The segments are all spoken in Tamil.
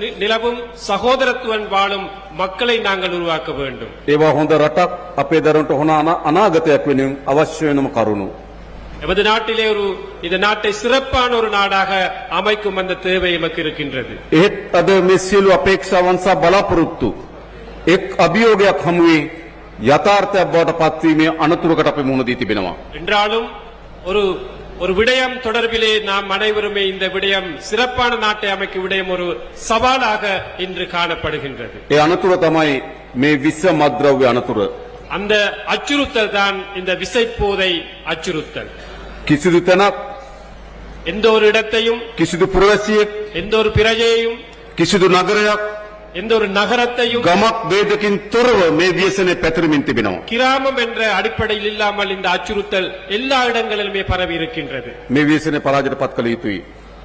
நி- நிலவும் சகோதரத்துவன் வாழும் மக்களை நாங்கள் உருவாக்க வேண்டும் ඒවා හොඳ රටක් අපේ දරුවන්ට හොන අනා- අනාගතයක් වෙනුවෙන් අවශ්‍ය වෙනම කරුණු. எமது நாட்டிலே ஒரு இந்த நாட்டை சிறப்பான ஒரு நாடாக அமைக்கும் அந்த தேவை எமக்கு இருக்கின்றது එහෙත් අද මේ සියලු අපේක්ෂාවන් සහ බලාපොරොත්තු එක් අභියෝගයක් හමුවේ යථාර්ථයක් බවට පත්වීමේ අනතුරකට අපි මුහුණ දී තිබෙනවා. என்றாலும் ஒரு ஒரு விடயம் தொடர்பிலே நாம் அனைவருமே இந்த விடயம் சிறப்பான நாட்டை அமைக்கும் விடயம் ஒரு சவாலாக இன்று காணப்படுகின்றது ඒ අනතුර තමයි මේ විශ්ව මද්‍රව්‍ය අනතුර. அந்த அச்சுறுத்தல் தான் இந்த விசைப்போதை அச்சுறுத்தல் කිසිදු තැනක් எந்த ஒரு இடத்தையும் කිසිදු පුරවැසියෙක් எந்த ஒரு பிரஜையையும் කිසිදු නගරයක් எந்த ஒரு நகரத்தையும் ගමක් බේදකින් තොරව මේ ව්‍යසනය පැතිරමින් තිබෙනවා. கிராமம் என்ற அடிப்படையில் இல்லாமல் இந்த அச்சுறுத்தல் எல்லா இடங்களிலுமே பரவி இருக்கின்றது මේ ව්‍යසනය පරාජයට පත් කළ යුතුයි.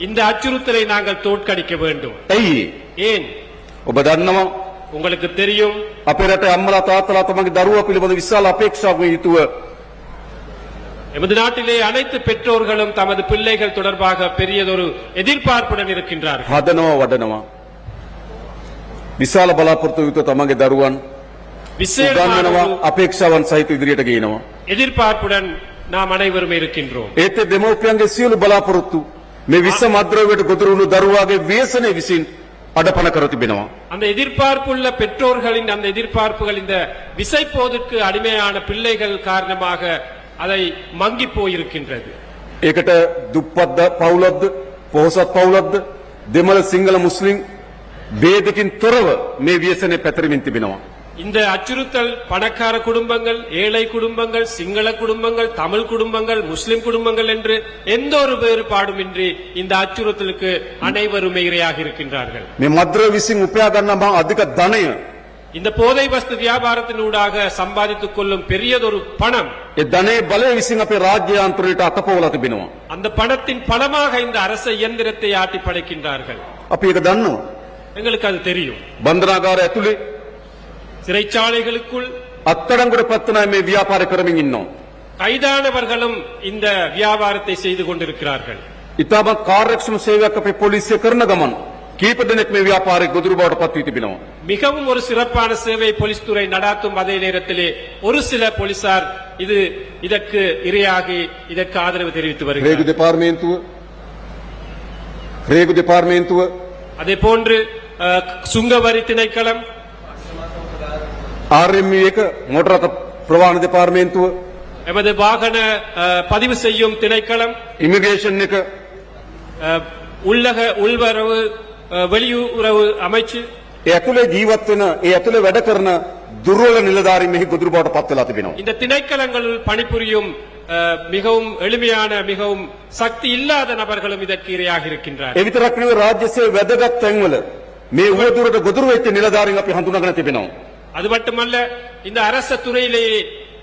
இந்த அச்சுறுத்தலை நாங்கள் தோற்கடிக்க வேண்டும் ඇයි? ஏன் ඔබ දන්නවා உங்களுக்கு தெரியும் අපේ රටේ අම්මලා තාත්තලා තමන්ගේ දරුවා පිළිබඳ විශාල අපේක්ෂාවකින් යුතුව எமது நாட்டிலே அனைத்து பெற்றோர்களும் தமது பிள்ளைகள் தொடர்பாக பெரியதொரு எதிர்பார்ப்புடன் இருக்கின்றார்கள் හදනවා වඩනවා. විශාල බලාපොරොත්තු යුතුව තමන්ගේ දරුවන් விசேடமான උගන්වනවා ஒரு අපේක්ෂාවන් සහිත ඉදිරියට ගේනවා. எதிர்பார்ப்புடன் நாம் அனைவரும் இருக்கின்றோம் ඒත් ඒ දෙමව්පියන්ගේ සියලු බලාපොරොත්තු මේ විශ්ව මද්‍රව්‍යයට ගොදුරු වුණු දරුවාගේ ව්‍යසනය විසින් අඩපණ කර තිබෙනවා. அந்த எதிர்பார்ப்புள்ள பெற்றோர்களின் அந்த எதிர்பார்ப்புகள் இந்த விசைப்போதுக்கு அடிமையான பிள்ளைகள் காரணமாக அதை மங்கி போயிருக்கின்றது ඒකට දුප්පත් පවුලක්ද පොහොසත් පවුලක්ද දෙමළ සිංහල මුස්ලිම් ಭೇದಕ್ಕಿಂತ துறவு மே வியசனை ಪೆತರಿಮಿನ್ ತಿಬಿನವ இந்த அச்சுறுத்தல் பணக்கார குடும்பங்கள் ஏழை குடும்பங்கள் சிங்கள குடும்பங்கள் தமிழ் குடும்பங்கள் முஸ்லிம் குடும்பங்கள் என்று எந்த ஒரு வேறுபாடுமின்றி இந்த அச்சுறுத்தலுக்கு அனைவருமே இரையாக இருக்கின்றார்கள். මේ මද්‍ර විසින් උපයාගන්න මං අධික இந்த போதை வஸ்து வியாபாரத்தினூடாக சம்பாதித்துக் கொள்ளும் பெரியதொரு பணம் தனே பல බලය විසින් අපේ රාජ්‍යාන්තරයට අතපෝලා තිබෙනවා. அந்த பணத்தின் பலமாக இந்த அரச இயந்திரத்தை ஆட்டி படைக்கின்றார்கள். அப்ப இது දන්නවා. எங்களுக்கு அது தெரியும் බන්ධනාගාර ඇතුලේ சிறைச்சாலைகளுக்குள் අත්අඩංගුවට පත්වන අය මේ ව්‍යාපාර කරමින් ඉන්නවා. கைதானவர்களும் இந்த வியாபாரத்தை செய்து கொண்டிருக்கிறார்கள் ඉතාමත් කාර්යක්ෂම සේවයක් අපේ පොලිසිය කරන ගමන් කීප දෙනෙක් මේ ව්‍යාපාරයේ ගොදුරු බවට පත් වී තිබෙනවා. மிகவும் ஒரு சிறப்பான சேவை போலீஸ் துறை நடாத்தும் அதே நேரத்திலே ஒரு சில போலீசார் இது இதற்கு இரையாகி இதற்கு ஆதரவு தெரிவித்து රේගු வருகிறார் දෙපාර්තමේන්තුව රේගු දෙපාර්තමේන්තුව அதே போன்று அஹ், சுங்கவரி திணைக்களம் RME එක මෝටර රථ ප්‍රවාහන දෙපාර්තමේන්තුව எமது வாகன அஹ், பதிவு செய்யும் திணைக்களம் ඉමිග්‍රේෂන් එක அஹ், உள்ளக உள்வரவு அஹ், வெளியுறவு அமைச்சு ඒ ඇතුලේ ජීවත් වෙන ඒ ඇතුලේ වැඩ කරන දුර්වල නිලධාරීන් මෙහි ගොදුරු බවට පත් වෙලා තිබෙනවා. இந்த திணைக்களங்களில் பணிபுரியும் அஹ், மிகவும் எளிமையான மிகவும் சக்தி இல்லாத நபர்களும் இதற்கு இரையாக இருக்கின்றார் ඒ විතරක් නෙවෙයි රාජ්‍ය සේවයේ වැදගත් තැන්වල මේ උවදුරට ගොදුරු වෙච්ච නිලධාරීන් අපි හඳුනාගෙන තිබෙනවා. அது மட்டுமல்ல இந்த அரச துறையிலேயே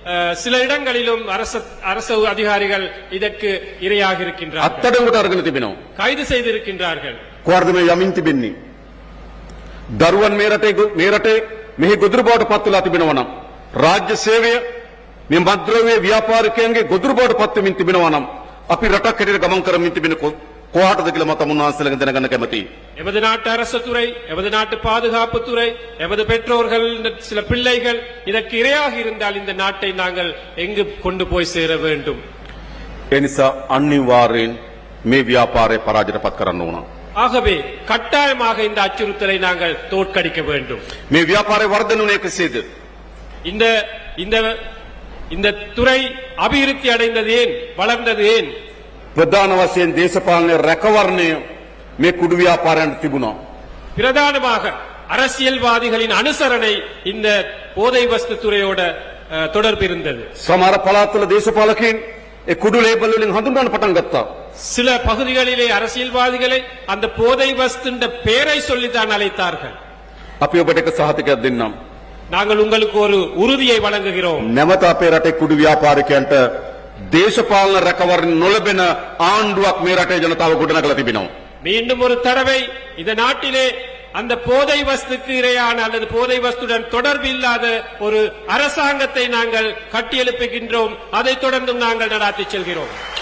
அஹ், சில இடங்களிலும் அரச அரசு அதிகாரிகள் இதற்கு இரையாக இருக்கின்றார்கள் අත්අඩංගුවට අරගෙන තිබෙනවා. கைது செய்திருக்கின்றார்கள் කොහොමද මේ යමින් තිබෙන්නේ? දරුවන් මේ රටේ ගො- මේ රටේ මෙහි ගොදුරු බවට පත් වෙලා තිබෙනවා නම් රාජ්‍ය සේවය මේ මද්ද්‍රව්‍ය ව්‍යාපාරිකයන්ගේ ගොදුරු බවට පත් වෙමින් තිබෙනවා නම් අපි රටක් හැටියට ගමන් කරමින් තිබෙන කො- කොහාටද කියලා මම තමුන්වහන්සේලාගෙන් දැනගන්න කැමතියි. எமது நாட்டு அரசு துறை எமது நாட்டு பாதுகாப்பு துறை எமது பெற்றோர்கள் இந்த சில பிள்ளைகள் இதற்கு இரையாக இருந்தால் இந்த நாட்டை நாங்கள் எங்கு கொண்டு போய் சேர வேண்டும் ඒ නිසා අනිවාර්යෙන් මේ ව්‍යාපාරය පරාජයට පත් කරන්න ඕන. ஆகவே கட்டாயமாக இந்த அச்சுறுத்தலை நாங்கள் தோற்கடிக்க வேண்டும் මේ ව්‍යාපාරය වර්ධනුනේ කෙසේද? இந்த இந்த இந்த துறை அபிவிருத்தி அடைந்தது ஏன் வளர்ந்தது ஏன் ප්‍රධාන වශයෙන් දේශපාලන රැකවරණය මේ කුඩු ව්‍යාපාරයන්ට තිබුණා. பிரதானமாக அரசியல்வாதிகளின் அனுசரணை இந்த போதை வஸ்து துறையோட அஹ், தொடர்பு இருந்தது සමහර පළාත්වල දේශපාලකයන් ඒ කුඩු ලේබල් වලින් හඳුන්වන්න පටන් ගත්තා. சில பகுதிகளிலே அரசியல்வாதிகளை அந்த போதை வஸ்துன்ற பெயரை சொல்லித்தான் அழைத்தார்கள் අපි ඔබට එක සහතිකයක් දෙන්නම්. நாங்கள் உங்களுக்கு ஒரு உறுதியை வழங்குகிறோம் නැවත අපේ රටේ කුඩු ව්‍යාපාරිකයන්ට දේශපාලන රැකවරණ නොලැබෙන ආණ්ඩුවක් මේ රටේ ජනතාව ගොඩනගලා තිබෙනවා. மீண்டும் ஒரு தடவை இந்த நாட்டிலே அந்த போதை வஸ்துக்கு இரையான அல்லது போதை வஸ்துடன் தொடர்பு இல்லாத ஒரு அரசாங்கத்தை நாங்கள் கட்டியெழுப்புகின்றோம். அதைத் தொடர்ந்தும் நாங்கள் நடாத்தி செல்கிறோம்.